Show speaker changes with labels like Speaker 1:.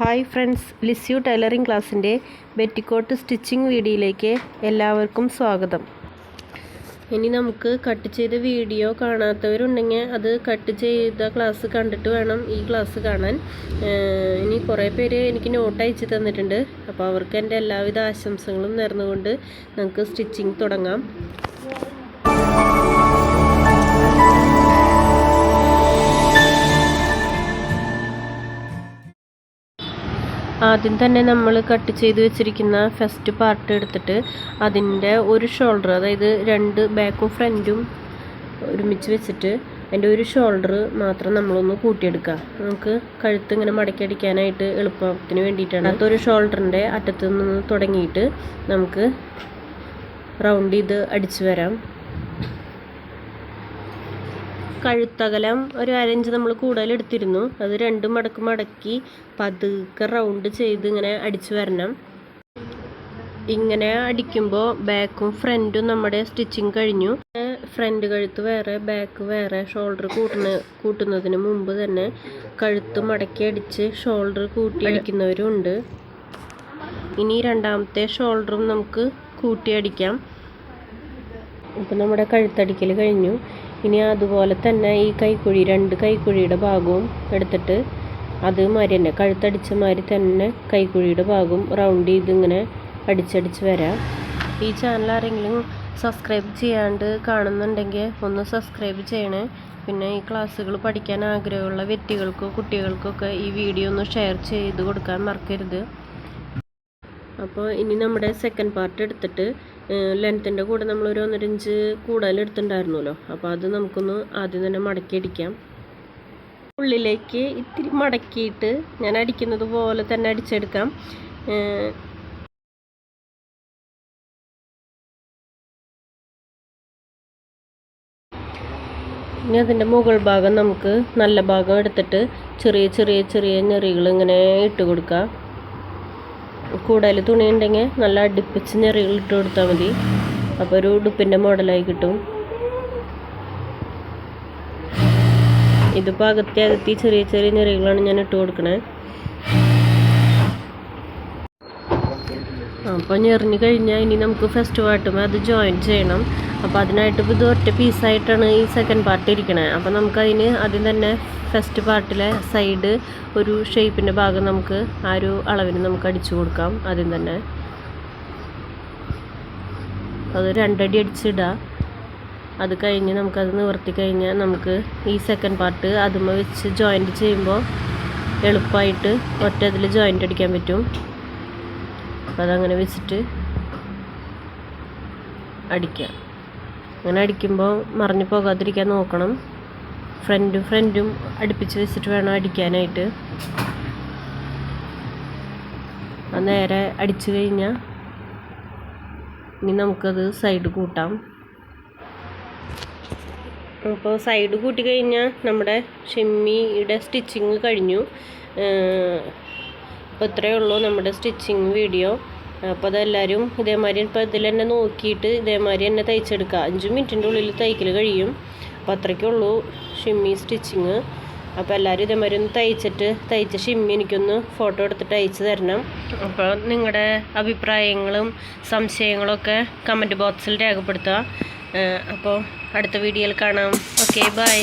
Speaker 1: Hi friends Lisieux tailoring ക്ലാസ്സിന്റെ ബെറ്റിക്കോട്ട് stitching വീഡിയോയിലേക്ക് എല്ലാവർക്കും സ്വാഗതം. ഇനി നമുക്ക് കട്ട് ചെയ്ത വീഡിയോ കാണാത്തവരുണ്ടെങ്കിൽ അത് കട്ട് ചെയ്ത ക്ലാസ് കണ്ടിട്ട് വേണം ഈ ക്ലാസ് കാണാൻ. ഇനി കുറേ പേര് എനിക്ക് നോട്ട് അയച്ചു തന്നിട്ടുണ്ട്. അപ്പോൾ അവർക്ക് എന്റെ എല്ലാവിധ ആശംസകളും നേർന്നുകൊണ്ട് നമുക്ക് സ്റ്റിച്ചിങ് തുടങ്ങാം. ആദ്യം തന്നെ നമ്മൾ കട്ട് ചെയ്ത് വെച്ചിരിക്കുന്ന ഫസ്റ്റ് പാർട്ട് എടുത്തിട്ട് അതിന്റെ ഒരു ഷോൾഡർ അതായത് രണ്ട് ബാക്കും ഫ്രണ്ടും ഒരുമിച്ച് വെച്ചിട്ട് അതിന്റെ ഒരു ഷോൾഡർ മാത്രം നമ്മളൊന്ന് കൂട്ടിയെടുക്കുക. നമുക്ക് കഴുത്ത് ഇങ്ങനെ മടക്കി അടിക്കാനായിട്ട് എളുപ്പത്തിന് വേണ്ടിയിട്ടാണ്. അതൊരു ഷോൾഡറിന്റെ അറ്റത്ത് നിന്ന് തുടങ്ങിയിട്ട് നമുക്ക് റൗണ്ട് ചെയ്ത് അടിച്ചു വരാം. കഴുത്തകലം ഒരു അരഞ്ച് നമ്മൾ കൂടുതൽ എടുത്തിരുന്നു. അത് രണ്ട് മടക്ക് മടക്കി പതുക്കെ റൗണ്ട് ചെയ്ത് ഇങ്ങനെ അടിച്ചു വരണം. ഇങ്ങനെ അടിക്കുമ്പോൾ ബാക്കും ഫ്രണ്ടും നമ്മുടെ സ്റ്റിച്ചിങ് കഴിഞ്ഞു. ഫ്രണ്ട് കഴുത്ത് വേറെ ബാക്ക് വേറെ ഷോൾഡർ കൂട്ടുന്ന കൂട്ടുന്നതിന് മുമ്പ് തന്നെ കഴുത്ത് മടക്കി അടിച്ച് ഷോൾഡർ കൂട്ടി അടിക്കുന്നവരും ഉണ്ട് ഇനി രണ്ടാമത്തെ ഷോൾഡറും നമുക്ക് കൂട്ടി അടിക്കാം. ഇപ്പം നമ്മുടെ കഴുത്തടിക്കൽ കഴിഞ്ഞു. ഇനി അതുപോലെ തന്നെ ഈ കൈക്കുഴി രണ്ട് കൈക്കുഴിയുടെ ഭാഗവും എടുത്തിട്ട് അത് മാതിരി തന്നെ കഴുത്തടിച്ച മാതിരി തന്നെ കൈക്കുഴിയുടെ ഭാഗവും റൗണ്ട് ചെയ്ത് ഇങ്ങനെ അടിച്ചടിച്ച് വരാം. ഈ ചാനൽ ആരെങ്കിലും സബ്സ്ക്രൈബ് ചെയ്യാണ്ട് കാണുന്നുണ്ടെങ്കിൽ ഒന്ന് സബ്സ്ക്രൈബ് ചെയ്യണേ. പിന്നെ ഈ ക്ലാസ്സുകൾ പഠിക്കാൻ ആഗ്രഹമുള്ള വ്യക്തികൾക്കോ കുട്ടികൾക്കൊക്കെ ഈ വീഡിയോ ഒന്ന് ഷെയർ ചെയ്ത് കൊടുക്കാൻ മറക്കരുത്. അപ്പോൾ ഇനി നമ്മുടെ സെക്കൻഡ് പാർട്ട് എടുത്തിട്ട് ലെങ്ത്തിന്റെ കൂടെ നമ്മൾ ഒരു ഇഞ്ച് കൂടുതൽ എടുത്തിട്ടുണ്ടായിരുന്നല്ലോ. അപ്പോൾ അത് നമുക്കൊന്ന് ആദ്യം തന്നെ മടക്കി അടിക്കാം. ഉള്ളിലേക്ക് ഇത്തിരി മടക്കിയിട്ട് ഞാൻ അടിക്കുന്നത് പോലെ തന്നെ അടിച്ചെടുക്കാം. ഇനി അതിന്റെ മുകൾ ഭാഗം നമുക്ക് നല്ല ഭാഗം എടുത്തിട്ട് ചെറിയ ചെറിയ ചെറിയ ഞെറികൾ ഇങ്ങനെ ഇട്ട് കൊടുക്കുക കൂടുതൽ തുണി ഉണ്ടെങ്കിൽ നല്ല അടുപ്പിച്ച് ഞെറികൾ ഇട്ട് കൊടുത്താൽ മതി. അപ്പോൾ ഒരു ഉടുപ്പിന്റെ മോഡലായി കിട്ടും. ഇതിപ്പോൾ അകത്തി അകത്തി ചെറിയ ചെറിയ ഞെറികളാണ് ഞാൻ ഇട്ട് കൊടുക്കണേ. അപ്പോൾ ഞെറിഞ്ഞ് കഴിഞ്ഞാൽ ഇനി നമുക്ക് ഫസ്റ്റ് പാർട്ടുമ്പോൾ അത് ജോയിൻ ചെയ്യണം. അപ്പോൾ അതിനായിട്ട് ഇത് ഒറ്റ പീസായിട്ടാണ് ഈ സെക്കൻഡ് പാർട്ട് ഇരിക്കണത് അപ്പോൾ നമുക്കതിന് ആദ്യം തന്നെ ഫസ്റ്റ് പാർട്ടിലെ സൈഡ് ഒരു ഷേപ്പിന്റെ ഭാഗം നമുക്ക് ആ ഒരു അളവിന് നമുക്ക് അടിച്ചു കൊടുക്കാം ആദ്യം തന്നെ. അത് രണ്ടടി അടിച്ചിടുക അത് കഴിഞ്ഞ് നമുക്കത് നിവർത്തി കഴിഞ്ഞാൽ നമുക്ക് ഈ സെക്കൻഡ് പാർട്ട് അതുമ്മ വെച്ച് ജോയിന്റ് ചെയ്യുമ്പോൾ എളുപ്പമായിട്ട് ഒറ്റ ഇതിൽ ജോയിന്റ് അടിക്കാൻ പറ്റും. അപ്പോൾ അതങ്ങനെ വെച്ചിട്ട് അടിക്കുക. അങ്ങനെ അടിക്കുമ്പോൾ മറിഞ്ഞു പോകാതിരിക്കാൻ നോക്കണം. ഫ്രണ്ടും ഫ്രണ്ടും അടുപ്പിച്ച് വെച്ചിട്ട് വേണം അടിക്കാനായിട്ട്. അത് നേരെ അടിച്ചു കഴിഞ്ഞാൽ ഇനി നമുക്കത് സൈഡ് കൂട്ടാം. അപ്പോൾ സൈഡ് കൂട്ടി കഴിഞ്ഞാൽ നമ്മുടെ ഷെമ്മിയുടെ സ്റ്റിച്ചിങ് കഴിഞ്ഞു. അപ്പോൾ ഇത്രയേ ഉള്ളൂ നമ്മുടെ സ്റ്റിച്ചിങ് വീഡിയോ. അപ്പോൾ അതെല്ലാവരും ഇതേമാതിരി ഇപ്പോൾ ഇതിൽ തന്നെ നോക്കിയിട്ട് ഇതേമാതിരി തന്നെ തയ്ച്ചെടുക്കുക. അഞ്ച് മിനിറ്റിന്റെ ഉള്ളിൽ തയ്ക്കൽ കഴിയും. അപ്പോൾ അത്രയ്ക്കേ ഉള്ളൂ ഷിമ്മി സ്റ്റിച്ചിങ്. അപ്പോൾ എല്ലാവരും ഇതേമാതിരി ഒന്ന് തയ്ച്ചിട്ട് തയ്ച്ച ഷിമ്മി എനിക്കൊന്ന് ഫോട്ടോ എടുത്തിട്ട് അയച്ചു തരണം. അപ്പോൾ നിങ്ങളുടെ അഭിപ്രായങ്ങളും സംശയങ്ങളൊക്കെ കമന്റ് ബോക്സിൽ രേഖപ്പെടുത്തുക. അപ്പോൾ അടുത്ത വീഡിയോയിൽ കാണാം. Okay bye.